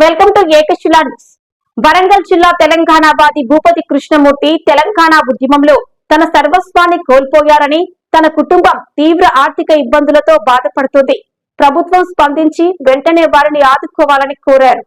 Welcome to Ekashila news. Warangal జిల్లా తెలంగాణ వాది భూపతి కృష్ణమూర్తి తెలంగాణ ఉద్యమంలో తన సర్వస్వాన్ని కోల్పోయారని తన కుటుంబం తీవ్ర ఆర్థిక ఇబ్బందులతో బాధపడుతుంది. ప్రభుత్వం స్పందించి వెంటనే వారిని ఆదుకోవాలని కోరారు.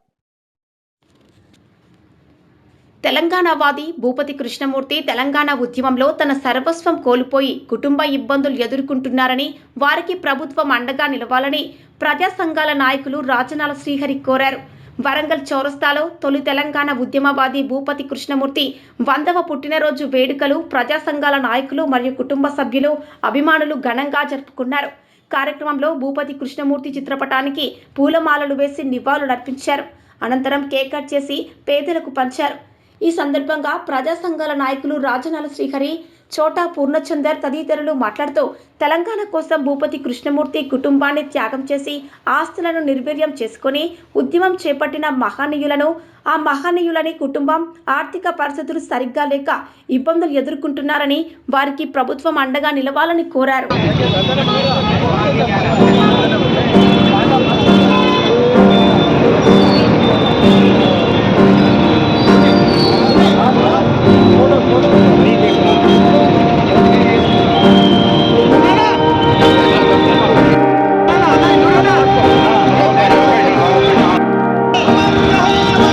తెలంగాణవాది భూపతి కృష్ణమూర్తి తెలంగాణ ఉద్యమంలో తన సర్వస్వం కోల్పోయి కుటుంబ ఇబ్బందులు ఎదుర్కొంటున్నారని వారికి ప్రభుత్వం అండగా నిలవాలని ప్రజా సంఘాల నాయకులు రాజనాల శ్రీహరి కోరారు. వరంగల్ చౌరస్తాలో తొలి తెలంగాణ ఉద్యమవాది భూపతి కృష్ణమూర్తి వందవ పుట్టినరోజు వేడుకలు ప్రజా సంఘాల నాయకులు మరియు కుటుంబ సభ్యులు అభిమానులు ఘనంగా జరుపుకున్నారు. కార్యక్రమంలో భూపతి కృష్ణమూర్తి చిత్రపటానికి పూలమాలలు వేసి నివాళులర్పించారు అనంతరం కేక్ కట్ చేసి పేదలకు పంచారు. ఈ సందర్భంగా ప్రజా సంఘాల నాయకులు రాజనాల శ్రీహరి చోటా పూర్ణచందర్ తదితరులు మాట్లాడుతూ తెలంగాణ కోసం భూపతి కృష్ణమూర్తి కుటుంబాన్ని త్యాగం చేసి ఆస్తులను నిర్వీర్యం చేసుకొని ఉద్యమం చేపట్టిన మహానీయులను ఆ మహానీయులని కుటుంబం ఆర్థిక పరిస్థితులు సరిగ్గా లేక ఇబ్బందులు ఎదుర్కొంటున్నారని వారికి ప్రభుత్వం అండగా నిలవాలని కోరారు. Allah!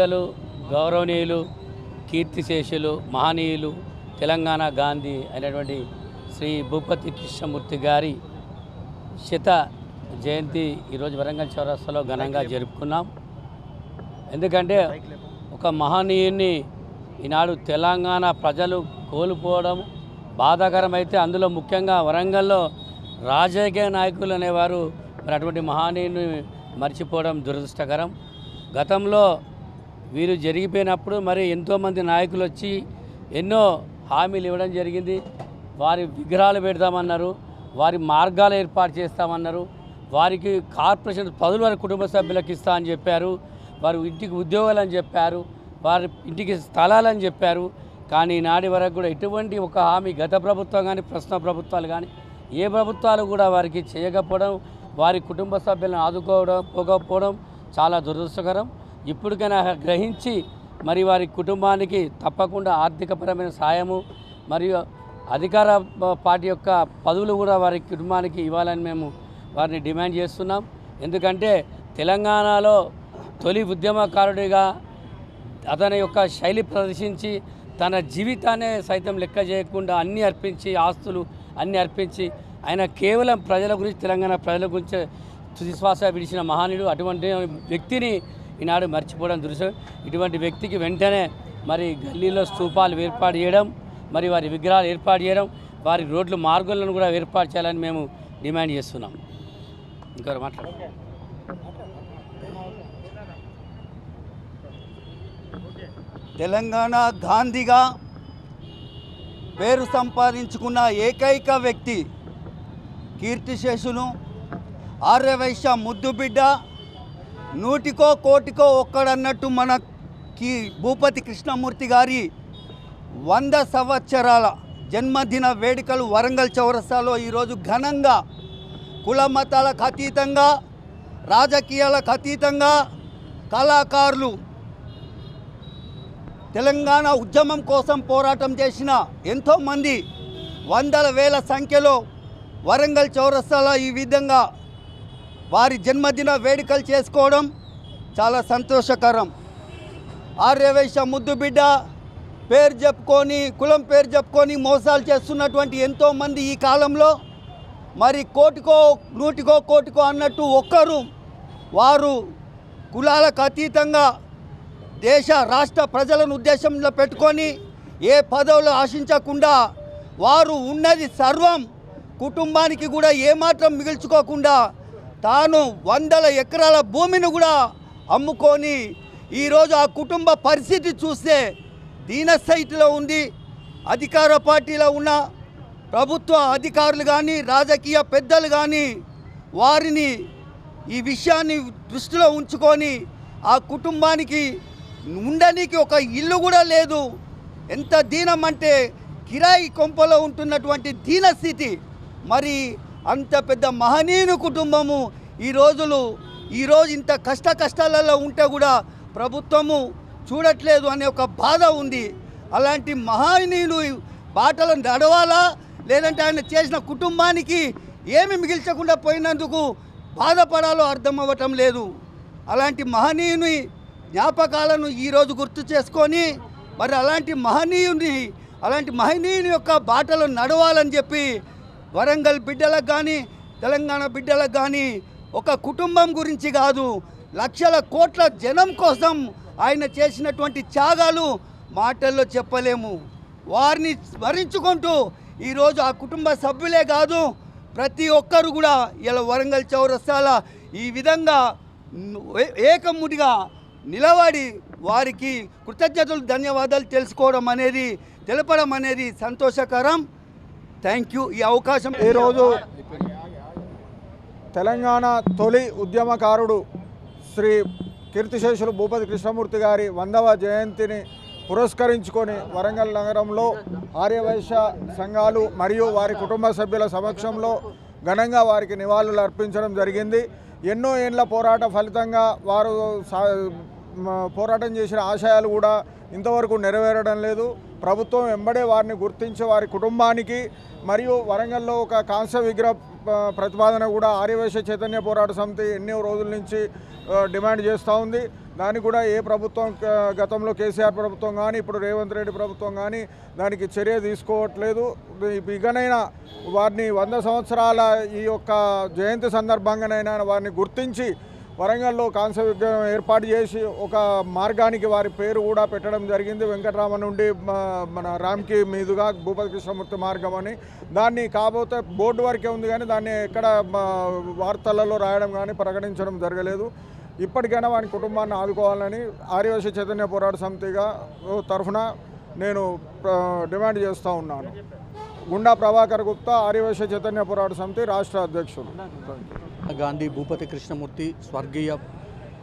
పెద్దలు గౌరవనీయులు కీర్తిశేషులు మహనీయులు తెలంగాణ గాంధీ అయినటువంటి శ్రీ భూపతి కృష్ణమూర్తి గారి శత జయంతి ఈరోజు వరంగల్ చౌరస్తాలో ఘనంగా జరుపుకున్నాం. ఎందుకంటే ఒక మహనీయుని ఈనాడు తెలంగాణ ప్రజలు కోల్పోవడం బాధాకరమైతే అందులో ముఖ్యంగా వరంగల్లో రాజకీయ నాయకులు అనేవారు మరి అటువంటి మహనీయుని మర్చిపోవడం దురదృష్టకరం. గతంలో వీరు జరిగిపోయినప్పుడు మరి ఎంతోమంది నాయకులు వచ్చి ఎన్నో హామీలు ఇవ్వడం జరిగింది. వారి విగ్రహాలు పెడతామన్నారు వారి మార్గాలు ఏర్పాటు చేస్తామన్నారు. వారికి కార్పొరేషన్ పదులు వారి కుటుంబ సభ్యులకు ఇస్తా అని చెప్పారు. వారి ఇంటికి ఉద్యోగాలు అని చెప్పారు. వారి ఇంటికి స్థలాలని చెప్పారు. కానీ నాటి వరకు కూడా ఎటువంటి ఒక హామీ గత ప్రభుత్వం కానీ ప్రస్తుత ప్రభుత్వాలు కానీ ఏ ప్రభుత్వాలు కూడా వారికి చేయకపోవడం వారి కుటుంబ సభ్యులను ఆదుకోవడం పోకపోవడం చాలా దురదృష్టకరం. ఇప్పటికైనా గ్రహించి మరి వారి కుటుంబానికి తప్పకుండా ఆర్థికపరమైన సాయము మరియు అధికార పార్టీ యొక్క పదవులు కూడా వారి కుటుంబానికి ఇవ్వాలని మేము వారిని డిమాండ్ చేస్తున్నాం. ఎందుకంటే తెలంగాణలో తొలి ఉద్యమకారుడిగా అతని యొక్క శైలి ప్రదర్శించి తన జీవితాన్ని సైతం లెక్క చేయకుండా అన్నీ అర్పించి ఆస్తులు అన్నీ అర్పించి ఆయన కేవలం ప్రజల గురించి తెలంగాణ ప్రజల గురించి తుదిశ్వాస విడిచిన మహానుడు అటువంటి వ్యక్తిని ఈనాడు మర్చిపోవడం దృశ్యం ఇటువంటి వ్యక్తికి వెంటనే మరి గల్లీలో స్థూపాలు ఏర్పాటు చేయడం మరి వారి విగ్రహాలు ఏర్పాటు చేయడం వారి రోడ్లు మార్గాలను కూడా ఏర్పాటు చేయాలని మేము డిమాండ్ చేస్తున్నాం. ఇంకా మాట్లాడు. తెలంగాణ గాంధీగా పేరు సంపాదించుకున్న ఏకైక వ్యక్తి కీర్తిశేషును ఆర్యవైశ్య ముద్దుబిడ్డ నూటికో కోటికో ఒక్కడన్నట్టు మనకి భూపతి కృష్ణమూర్తి గారి వంద సంవత్సరాల జన్మదిన వేడుకలు వరంగల్ చౌరస్తాలో ఈరోజు ఘనంగా కుల మతాలకు అతీతంగా రాజకీయాలకు అతీతంగా కళాకారులు తెలంగాణ ఉద్యమం కోసం పోరాటం చేసిన ఎంతోమంది వందల వేల సంఖ్యలో వరంగల్ చౌరస్తాలో ఈ విధంగా వారి జన్మదిన వేడుకలు చేసుకోవడం చాలా సంతోషకరం. ఆర్యవైశ్య ముద్దు బిడ్డ పేరు చెప్పుకొని కులం పేరు చెప్పుకొని మోసాలు చేస్తున్నటువంటి ఎంతోమంది ఈ కాలంలో మరి కోటికో నూటికో కోటికో అన్నట్టు ఒక్కరు వారు కులాలకు అతీతంగా దేశ రాష్ట్ర ప్రజలను ఉద్దేశంలో పెట్టుకొని ఏ పదవులు ఆశించకుండా వారు ఉన్నది సర్వం కుటుంబానికి కూడా ఏమాత్రం మిగిల్చుకోకుండా తాను వందల ఎకరాల భూమిని కూడా అమ్ముకొని ఈరోజు ఆ కుటుంబ పరిస్థితి చూస్తే దీనస్థితిలో ఉంది అధికార పార్టీలో ఉన్న ప్రభుత్వ అధికారులు కానీ రాజకీయ పెద్దలు కానీ వారిని ఈ విషయాన్ని దృష్టిలో ఉంచుకొని ఆ కుటుంబానికి ఉండడానికి ఒక ఇల్లు కూడా లేదు. ఎంత దీనం అంటే కిరాయి కొంపలో ఉంటున్నటువంటి దీనస్థితి. మరి అంత పెద్ద మహనీయుని కుటుంబము ఈ రోజులు ఈరోజు ఇంత కష్ట కష్టాలలో ఉంటే కూడా ప్రభుత్వము చూడట్లేదు అనే ఒక బాధ ఉంది. అలాంటి మహనీయులు బాటలు నడవాలా? లేదంటే ఆయన చేసిన కుటుంబానికి ఏమి మిగిల్చకుండా పోయినందుకు బాధపడాలో అర్థం అవ్వటం లేదు. అలాంటి మహనీయుని జ్ఞాపకాలను ఈరోజు గుర్తు చేసుకొని మరి అలాంటి మహనీయుని అలాంటి మహనీయుని యొక్క బాటలు నడవాలని చెప్పి వరంగల్ బిడ్డలకు కానీ తెలంగాణ బిడ్డలకు కానీ ఒక కుటుంబం గురించి కాదు లక్షల కోట్ల జనం కోసం ఆయన చేసినటువంటి త్యాగాలు మాటల్లో చెప్పలేము. వారిని స్మరించుకుంటూ ఈరోజు ఆ కుటుంబ సభ్యులే కాదు ప్రతి ఒక్కరు కూడా ఇలా వరంగల్ చౌరస్తాల ఈ విధంగా ఏ- ఏకముడిగా నిలబడి వారికి కృతజ్ఞతలు ధన్యవాదాలు తెలుసుకోవడం అనేది తెలపడం అనేది సంతోషకరం. థ్యాంక్ యూ ఈ అవకాశం ఈరోజు తెలంగాణ తొలి ఉద్యమకారుడు శ్రీ కీర్తిశేషులు భూపతి కృష్ణమూర్తి గారి వందవ జయంతిని పురస్కరించుకొని వరంగల్ నగరంలో ఆర్యవైశ్య సంఘాలు మరియు వారి కుటుంబ సభ్యుల సమక్షంలో ఘనంగా వారికి నివాళులు అర్పించడం జరిగింది. ఎన్నో ఏళ్ళ పోరాట ఫలితంగా వారు సా- పోరాటం చేసిన ఆశయాలు కూడా ఇంతవరకు నెరవేరడం లేదు. ప్రభుత్వం వెంబడే వారిని గుర్తించి వారి కుటుంబానికి మరియు వరంగల్లో ఒక కాంస్య విగ్రహ ప్రతిపాదన కూడా ఆర్యవేశ చైతన్య పోరాట సమితి ఎన్నో రోజుల నుంచి డిమాండ్ చేస్తూ ఉంది. దానికి కూడా ఏ ప్రభుత్వం గతంలో కేసీఆర్ ప్రభుత్వం కానీ ఇప్పుడు రేవంత్ రెడ్డి ప్రభుత్వం కానీ దానికి చర్య తీసుకోవట్లేదు. ఇకనైనా వారిని వంద సంవత్సరాల ఈ యొక్క జయంతి సందర్భంగానైనా వారిని గుర్తించి వరంగల్లో కాంస్య విగ్రహం ఏర్పాటు చేసి ఒక మార్గానికి వారి పేరు కూడా పెట్టడం జరిగింది. వెంకటరామ నుండి మన రామ్కి మీదుగా భూపతి కృష్ణమూర్తి మార్గం అని. దాన్ని కాకపోతే బోర్డు వరకే ఉంది కానీ దాన్ని ఎక్కడ వార్తలలో రాయడం కానీ ప్రకటించడం జరగలేదు. ఇప్పటికైనా వారి కుటుంబాన్ని ఆదుకోవాలని ఆర్యవశ చైతన్య పోరాట సమితిగా తరఫున నేను డిమాండ్ చేస్తూ ఉన్నాను. గుండా ప్రభాకర్ గుప్తా ఆర్యవేశ చైతన్య పోరాట సమితి రాష్ట్ర అధ్యక్షులు. గాంధీ భూపతి కృష్ణమూర్తి స్వర్గీయ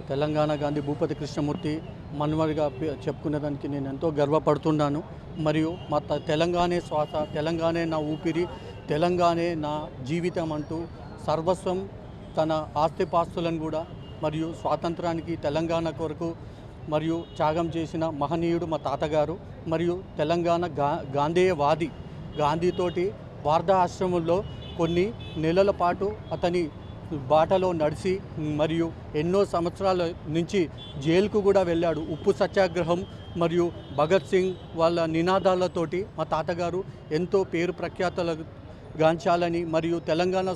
తెలంగాణ గాంధీ భూపతి కృష్ణమూర్తి మనవడిగా చెప్పుకునేదానికి నేను ఎంతో గర్వపడుతున్నాను. మరియు మా త- తెలంగాణే శ్వాస తెలంగాణే నా ఊపిరి తెలంగాణే నా జీవితం అంటూ సర్వస్వం తన ఆస్తిపాస్తులను కూడా మరియు స్వాతంత్రానికి తెలంగాణ కొరకు మరియు త్యాగం చేసిన మహనీయుడు మా తాతగారు. మరియు తెలంగాణ గా గాంధేయవాది గాంధీతోటి వార్ధాశ్రమంలో కొన్ని నెలల పాటు అతని బాటలో నడిచి మరియు ఎన్నో సంవత్సరాల నుంచి జైలుకు కూడా వెళ్ళాడు. ఉప్పు సత్యాగ్రహం మరియు భగత్ సింగ్ వాళ్ళ నినాదాలతోటి మా తాతగారు ఎంతో పేరు ప్రఖ్యాతలు గాంచాలని మరియు తెలంగాణ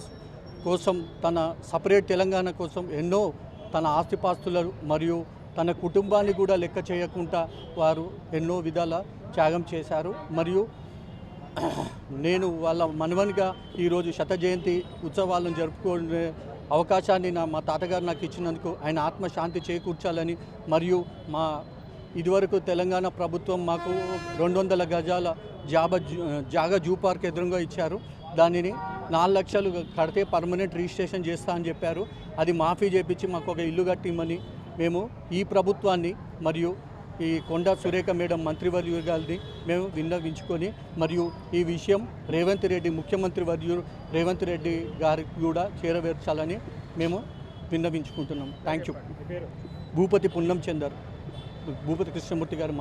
కోసం తన సపరేట్ తెలంగాణ కోసం ఎన్నో తన ఆస్తిపాస్తులు మరియు తన కుటుంబాన్ని కూడా లెక్క చేయకుండా వారు ఎన్నో విధాల త్యాగం చేశారు. మరియు నేను వాళ్ళ మనవనిగా ఈరోజు శత జయంతి ఉత్సవాలను జరుపుకునే అవకాశాన్ని నా మా తాతగారు నాకు ఇచ్చినందుకు ఆయన ఆత్మశాంతి చేకూర్చాలని మరియు మా ఇదివరకు తెలంగాణ ప్రభుత్వం మాకు రెండు వందల గజాల జాబ జాగా జూ పార్క్ ఎదురుగా ఇచ్చారు. దానిని నాలుగు లక్షలు కడితే పర్మనెంట్ రిజిస్ట్రేషన్ చేస్తా అని చెప్పారు. అది మాఫీ చేపించి మాకు ఒక ఇల్లు కట్టిమ్మని మేము ఈ ప్రభుత్వాన్ని మరియు ఈ కొండ సురేఖ మేడం మంత్రివర్యు గారిని మేము విన్నవించుకొని మరియు ఈ విషయం రేవంత్ రెడ్డి ముఖ్యమంత్రి వర్యు రేవంత్ రెడ్డి గారికి కూడా చేరవేర్చాలని మేము విన్నవించుకుంటున్నాం. Thank you Bhupathi Punnam Chandar. Bhupathi Krishnamurthy గారు